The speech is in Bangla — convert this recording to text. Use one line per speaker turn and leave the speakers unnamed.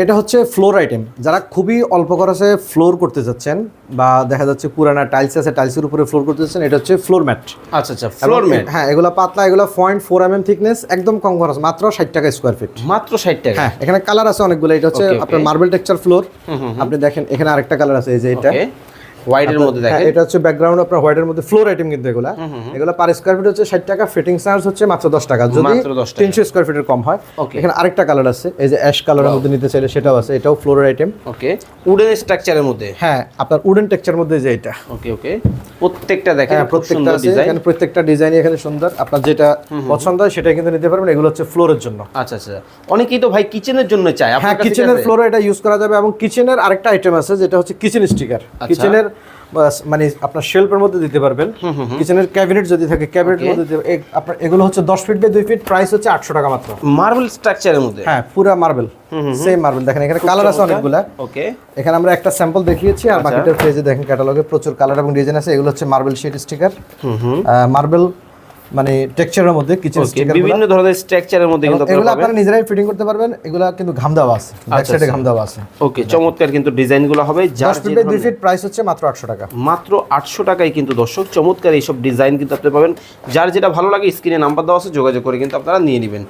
এটা হচ্ছে ফ্লোর আইটেম। যারা খুবই অল্প খরচে ফ্লোর করতে যাচ্ছেন বা দেখা যাচ্ছে পুরানা টাইলস আছে টাইলসের উপরে ফ্লোর করতে যাচ্ছেন এটা হচ্ছে ফ্লোর ম্যাট।
আচ্ছা আচ্ছা ফ্লোর ম্যাট।
হ্যাঁ এগুলো পাতলা এগুলো point four M M thickness একদম কম খরচ মাত্র ষাট টাকা স্কোয়ার ফিট
মাত্র ষাট টাকা?
হ্যাঁ এখানে কালার আছে অনেকগুলো এটা হচ্ছে. আপনার মার্বেল টেক্সচার ফ্লোর আপনি দেখেন এখানে আরেকটা কালার আছে এই যে এটা।
হোয়াইটের মধ্যে
হ্যাঁ,
দেখেন
এটা হচ্ছে ব্যাকগ্রাউন্ড আপনার হোয়াইটের মধ্যে ফ্লোর আইটেম কিন্তু এগুলা। এগুলো পার স্কোয়ার ফিট হচ্ছে ষাট টাকা ফিটিং চার্জ হচ্ছে মাত্র দশ টাকা। যদি
মাত্র 10
তিনশো স্কোয়ার ফিটের কম হয়. এখানে আরেকটা কালার আছে এই যে অ্যাশ কালারের মধ্যে নিতে চাইলে সেটাও আছে এটাও ফ্লোরের আইটেম
ওকে উডেন স্ট্রাকচারের মধ্যে?
হ্যাঁ আপনার উডেন টেক্সচার মধ্যে যে এটা।
ওকে ওকে প্রত্যেকটা দেখেন
হ্যাঁ প্রত্যেকটা আছে
ডিজাইন
এখানে প্রত্যেকটা ডিজাইনই এখানে সুন্দর। আপনার যেটা পছন্দ হয় সেটা কিন্তু নিতে পারবেন এগুলো হচ্ছে ফ্লোরের জন্য।
আচ্ছা আচ্ছা। অনেকেই তো ভাই কিচেনের জন্য চায়।
হ্যাঁ
আপনার
কিচেনের? ফ্লোরে এটা ইউজ করা যাবে এবং কিচেনের আরেকটা আইটেম আছে যেটা হচ্ছে কিচেন স্টিকার
আচ্ছা।
কিচেনের মানে আপনার শেল্পের মধ্যে দিতে পারবেন। কিচেনের ক্যাবিনেট যদি থাকে ক্যাবিনেটের মধ্যে আপনার এগুলো হচ্ছে দশ ফিট বাই দুই ফিট প্রাইস হচ্ছে আটশো টাকা মাত্র।
মার্বেল স্ট্রাকচারের মধ্যে?
হ্যাঁ পুরা মার্বেল সেম মার্বেল দেখেন এখানে কালার আছে অনেকগুলা।
ওকে
এখানে আমরা একটা স্যাম্পল দেখিয়েছি আর বাকিটা পেজে দেখেন ক্যাটালগে প্রচুর কালার এবং ডিজাইন আছে। এগুলো হচ্ছে মার্বেল শিট স্টিকার মার্বেল মানে টেক্সচারের মধ্যে কিচেন স্টিকার
বিভিন্ন ধরনের স্ট্রাকচারের মধ্যে কিন্তু
এগুলো
আপনারা
নিজেরাই ফিটিং করতে পারবেন এগুলো কিন্তু ঘাম দেওয়া আছে ব্যাক
আচ্ছা,
সাইডে
আচ্ছা।
ঘাম দেওয়া আছে।
ওকে চমৎকার কিন্তু ডিজাইনগুলো হবে যার
দশ
যে
ফিট প্রাইস হচ্ছে মাত্র আটশো টাকা।
মাত্র আটশো টাকায় কিন্তু দর্শক চমৎকার এইসব ডিজাইন কিন্তু আপনি পাবেন। যার যেটা ভালো লাগে স্ক্রিনে নাম্বার দেওয়া আছে যোগাযোগ করে কিন্তু আপনারা নিয়ে নেবেন।